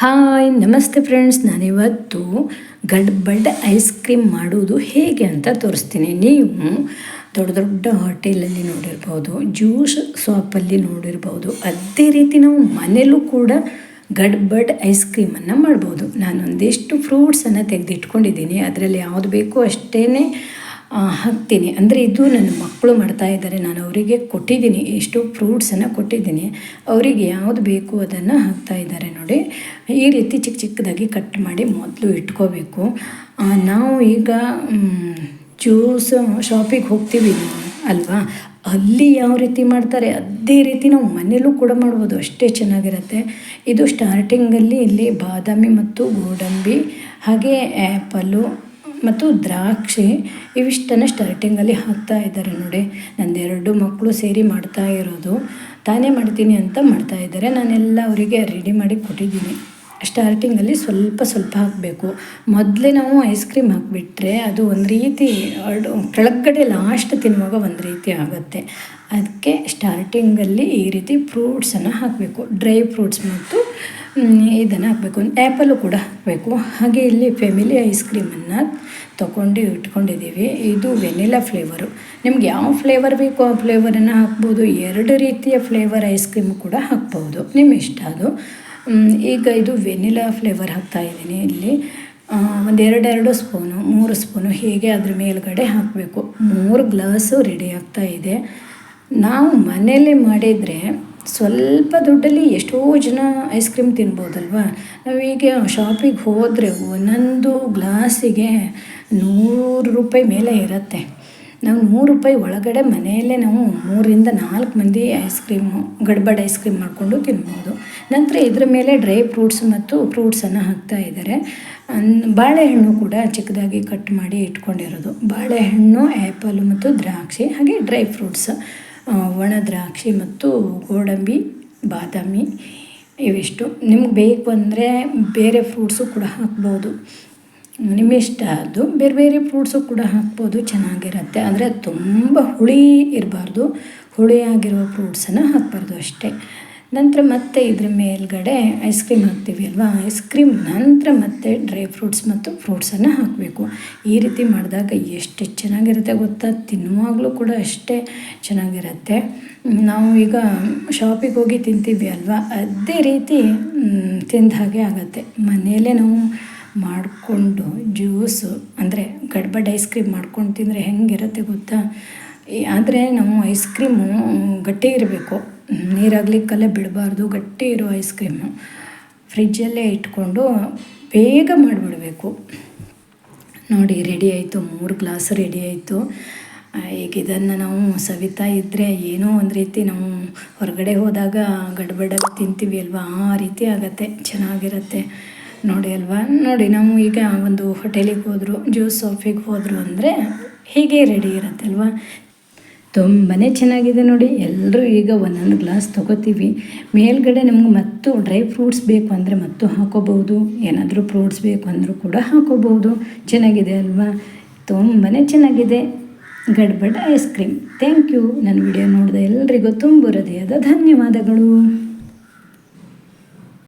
Hi, ನಮಸ್ತೆ friends. ನಾನಿವತ್ತು ಗಡ್ಬಡ್ ice cream ಮಾಡುವುದು ಹೇಗೆ ಅಂತ ತೋರಿಸ್ತೀನಿ. ನೀವು ದೊಡ್ಡ ದೊಡ್ಡ ಹೋಟೆಲಲ್ಲಿ ನೋಡಿರ್ಬೋದು, ಜ್ಯೂಸ್ ಶಾಪಲ್ಲಿ ನೋಡಿರ್ಬೋದು, ಅದೇ ರೀತಿ ನಾವು ಮನೆಯಲ್ಲೂ ಕೂಡ ಗಡ್ಬಡ್ ಐಸ್ ಕ್ರೀಮನ್ನು ಮಾಡ್ಬೋದು. ನಾನೊಂದಿಷ್ಟು ಫ್ರೂಟ್ಸನ್ನು ತೆಗೆದಿಟ್ಕೊಂಡಿದ್ದೀನಿ. ಅದರಲ್ಲಿ ಯಾವುದು ಬೇಕೋ ಅಷ್ಟೇ ಹಾಕ್ತೀನಿ. ಅಂದರೆ ಇದು ನನ್ನ ಮಕ್ಕಳು ಮಾಡ್ತಾ ಇದ್ದಾರೆ. ನಾನು ಅವರಿಗೆ ಕೊಟ್ಟಿದ್ದೀನಿ. ಎಷ್ಟು ಫ್ರೂಟ್ಸನ್ನು ಕೊಟ್ಟಿದ್ದೀನಿ. ಅವರಿಗೆ ಯಾವುದು ಬೇಕು ಅದನ್ನು ಹಾಕ್ತಾ ಇದ್ದಾರೆ ನೋಡಿ. ಈ ರೀತಿ ಚಿಕ್ಕ ಚಿಕ್ಕದಾಗಿ ಕಟ್ ಮಾಡಿ ಮೊದಲು ಇಟ್ಕೋಬೇಕು. ನಾವು ಈಗ ಜ್ಯೂಸ್ ಶಾಪಿಗೆ ಹೋಗ್ತೀವಿ ಅಲ್ವಾ? ಅಲ್ಲಿ ಯಾವ ರೀತಿ ಮಾಡ್ತಾರೆ, ಅದೇ ರೀತಿ ನಾವು ಮನೇಲೂ ಕೂಡ ಮಾಡ್ಬೋದು. ಅಷ್ಟೇ ಚೆನ್ನಾಗಿರುತ್ತೆ. ಇದು ಸ್ಟಾರ್ಟಿಂಗಲ್ಲಿ ಇಲ್ಲಿ ಬಾದಾಮಿ ಮತ್ತು ಗೋಡಂಬಿ, ಹಾಗೆ ಆ್ಯಪಲ್ಲು ಮತ್ತು ದ್ರಾಕ್ಷಿ ಇವಿಷ್ಟನ್ನು ಸ್ಟಾರ್ಟಿಂಗಲ್ಲಿ ಹಾಕ್ತಾ ಇದ್ದಾರೆ ನೋಡಿ. ನಂದೆರಡು ಮಕ್ಕಳು ಸೇರಿ ಮಾಡ್ತಾ ಇರೋದು. ತಾನೇ ಮಾಡ್ತೀನಿ ಅಂತ ಮಾಡ್ತಾ ಇದ್ದಾರೆ. ನಾನೆಲ್ಲ ಅವರಿಗೆ ರೆಡಿ ಮಾಡಿ ಕೊಟ್ಟಿದ್ದೀನಿ. ಸ್ಟಾರ್ಟಿಂಗಲ್ಲಿ ಸ್ವಲ್ಪ ಸ್ವಲ್ಪ ಹಾಕಬೇಕು. ಮೊದಲೇ ನಾವು ಐಸ್ ಕ್ರೀಮ್ ಹಾಕಿಬಿಟ್ರೆ ಅದು ಒಂದು ರೀತಿ ಕೆಳಗಡೆ ಲಾಸ್ಟ್ ತಿನ್ನುವಾಗ ಒಂದು ರೀತಿ ಆಗುತ್ತೆ. ಅದಕ್ಕೆ ಸ್ಟಾರ್ಟಿಂಗಲ್ಲಿ ಈ ರೀತಿ ಫ್ರೂಟ್ಸನ್ನು ಹಾಕಬೇಕು. ಡ್ರೈ ಫ್ರೂಟ್ಸ್ ಮತ್ತು ಇದನ್ನು ಹಾಕಬೇಕು. ಆ್ಯಪಲು ಕೂಡ ಹಾಕಬೇಕು. ಹಾಗೆ ಇಲ್ಲಿ ಫ್ಯಾಮಿಲಿ ಐಸ್ ಕ್ರೀಮನ್ನು ತೊಗೊಂಡು ಇಟ್ಕೊಂಡಿದ್ದೀವಿ. ಇದು ವೆನಿಲಾ ಫ್ಲೇವರು ನಿಮ್ಗೆ ಯಾವ ಫ್ಲೇವರ್ ಬೇಕು ಆ ಫ್ಲೇವರನ್ನು ಹಾಕ್ಬೋದು. ಎರಡು ರೀತಿಯ ಫ್ಲೇವರ್ ಐಸ್ ಕ್ರೀಮ್ ಕೂಡ ಹಾಕ್ಬೋದು. ನಿಮ್ಮ ಇಷ್ಟ ಅದು. ಈಗ ಇದು ವೆನಿಲಾ ಫ್ಲೇವರ್ ಹಾಕ್ತಾ ಇದ್ದೀನಿ ಇಲ್ಲಿ. ಒಂದು ಎರಡೆರಡು ಸ್ಪೂನು ಮೂರು ಸ್ಪೂನು ಹೀಗೆ ಅದ್ರ ಮೇಲ್ಗಡೆ ಹಾಕಬೇಕು. ಮೂರು ಗ್ಲಾಸು ರೆಡಿ ಆಗ್ತಾ ಇದೆ. ನಾವು ಮನೆಯಲ್ಲಿ ಮಾಡಿದರೆ ಸ್ವಲ್ಪ ದುಡ್ಡಲ್ಲಿ ಎಷ್ಟೋ ಜನ ಐಸ್ ಕ್ರೀಮ್ ತಿನ್ಬೋದಲ್ವ? ನಾವೀಗ ಶಾಪಿಗೆ ಹೋದರೆ ಒಂದೊಂದು ಗ್ಲಾಸಿಗೆ ನೂರು ರೂಪಾಯಿ ಮೇಲೆ ಇರುತ್ತೆ. ನಾವು ನೂರು ರೂಪಾಯಿ ಒಳಗಡೆ ಮನೆಯಲ್ಲೇ ನಾವು ಮೂರಿಂದ ನಾಲ್ಕು ಮಂದಿ ice cream gadbad ice cream ಮಾಡಿಕೊಂಡು ತಿನ್ಬೋದು. ನಂತರ ಇದ್ರ ಮೇಲೆ ಡ್ರೈ ಫ್ರೂಟ್ಸ್ ಮತ್ತು ಫ್ರೂಟ್ಸನ್ನು ಹಾಕ್ತಾ ಇದ್ದಾರೆ ಬಾಳೆಹಣ್ಣು ಕೂಡ ಚಿಕ್ಕದಾಗಿ ಕಟ್ ಮಾಡಿ ಇಟ್ಕೊಂಡಿರೋದು. ಬಾಳೆಹಣ್ಣು ಆ್ಯಪಲ್ ಮತ್ತು ದ್ರಾಕ್ಷಿ, ಹಾಗೆ ಡ್ರೈ ಫ್ರೂಟ್ಸ್ ಒಣ ದ್ರಾಕ್ಷಿ ಮತ್ತು ಗೋಡಂಬಿ, ಬಾದಾಮಿ ಇವಿಷ್ಟು. ನಿಮ್ಗೆ ಬೇಕು ಅಂದರೆ ಬೇರೆ ಫ್ರೂಟ್ಸು ಕೂಡ ಹಾಕ್ಬೋದು. ನಿಮ್ಮಿಷ್ಟ ಅದು ಬೇರೆ ಬೇರೆ ಫ್ರೂಟ್ಸು ಕೂಡ ಹಾಕ್ಬೋದು, ಚೆನ್ನಾಗಿರುತ್ತೆ. ಆದರೆ ತುಂಬ ಹುಳಿ ಇರಬಾರ್ದು. ಹುಳಿಯಾಗಿರುವ ಫ್ರೂಟ್ಸನ್ನು ಹಾಕಬಾರ್ದು ಅಷ್ಟೇ. ನಂತರ ಮತ್ತೆ ಇದ್ರ ಮೇಲ್ಗಡೆ ಐಸ್ ಕ್ರೀಮ್ ಹಾಕ್ತೀವಿ ಅಲ್ವಾ? ಐಸ್ ಕ್ರೀಮ್ ನಂತರ ಮತ್ತೆ ಡ್ರೈ ಫ್ರೂಟ್ಸ್ ಮತ್ತು ಫ್ರೂಟ್ಸನ್ನು ಹಾಕಬೇಕು. ಈ ರೀತಿ ಮಾಡಿದಾಗ ಎಷ್ಟು ಚೆನ್ನಾಗಿರುತ್ತೆ ಗೊತ್ತಾ? ತಿನ್ನುವಾಗಲೂ ಕೂಡ ಅಷ್ಟೇ ಚೆನ್ನಾಗಿರುತ್ತೆ. ನಾವು ಈಗ ಶಾಪಿಗೆ ಹೋಗಿ ತಿಂತೀವಿ ಅಲ್ವಾ? ಅದೇ ರೀತಿ ತಿಂದ ಹಾಗೆ ಆಗುತ್ತೆ. ಮನೆಯಲ್ಲೇ ನಾವು ಮಾಡಿಕೊಂಡು ಜ್ಯೂಸು ಅಂದರೆ ಗಡ್ಬಡ್ ಐಸ್ ಕ್ರೀಮ್ ಮಾಡ್ಕೊಂಡು ತಿಂದರೆ ಹೆಂಗಿರುತ್ತೆ ಗೊತ್ತಾ? ಆದರೆ ನಾವು ಐಸ್ ಕ್ರೀಮು ಗಟ್ಟಿ ಇರಬೇಕು. ನೀರಾಗಲಿಕ್ಕಲ್ಲೇ ಬಿಡಬಾರ್ದು, ಗಟ್ಟಿ ಇರೋ ಐಸ್ ಕ್ರೀಮು ಫ್ರಿಜ್ಜಲ್ಲೇ ಇಟ್ಕೊಂಡು ಬೇಗ ಮಾಡಿಬಿಡಬೇಕು. ನೋಡಿ ರೆಡಿ ಆಯಿತು, ಮೂರು ಗ್ಲಾಸ್ ರೆಡಿ ಆಯಿತು. ಈಗ ಇದನ್ನು ನಾವು ಸವಿತಾ ಇದ್ದರೆ ಏನೋ ಒಂದು ರೀತಿ ನಾವು ಹೊರಗಡೆ ಹೋದಾಗ ಗಡ್ಬಡಾಗಿ ತಿಂತೀವಿ ಅಲ್ವಾ? ಆ ರೀತಿ ಆಗುತ್ತೆ, ಚೆನ್ನಾಗಿರುತ್ತೆ. ನೋಡಿ ಅಲ್ವಾ? ನೋಡಿ, ನಾವು ಈಗ ಒಂದು ಹೋಟೆಲಿಗೆ ಹೋದರು ಜ್ಯೂಸ್ ಶಾಪಿಗೆ ಹೋದರು ಅಂದರೆ ಹೀಗೆ ರೆಡಿ ಇರುತ್ತೆ ಅಲ್ವಾ? ತುಂಬಾ ಚೆನ್ನಾಗಿದೆ ನೋಡಿ. ಎಲ್ಲರೂ ಈಗ ಒಂದೊಂದು ಗ್ಲಾಸ್ ತೊಗೋತೀವಿ. ಮೇಲ್ಗಡೆ ನಿಮ್ಗೆ ಮತ್ತು ಡ್ರೈ ಫ್ರೂಟ್ಸ್ ಬೇಕು ಅಂದರೆ ಮತ್ತು ಹಾಕೋಬೋದು ಏನಾದರೂ ಫ್ರೂಟ್ಸ್ ಬೇಕು ಅಂದರೂ ಕೂಡ ಹಾಕೋಬಹುದು. ಚೆನ್ನಾಗಿದೆ ಅಲ್ವಾ? ತುಂಬಾ ಚೆನ್ನಾಗಿದೆ. Gadbad ice cream thank you ನನ್ನ ವಿಡಿಯೋ ನೋಡಿದ ಎಲ್ರಿಗೂ ತುಂಬ ಹೃದಯದ ಧನ್ಯವಾದಗಳು.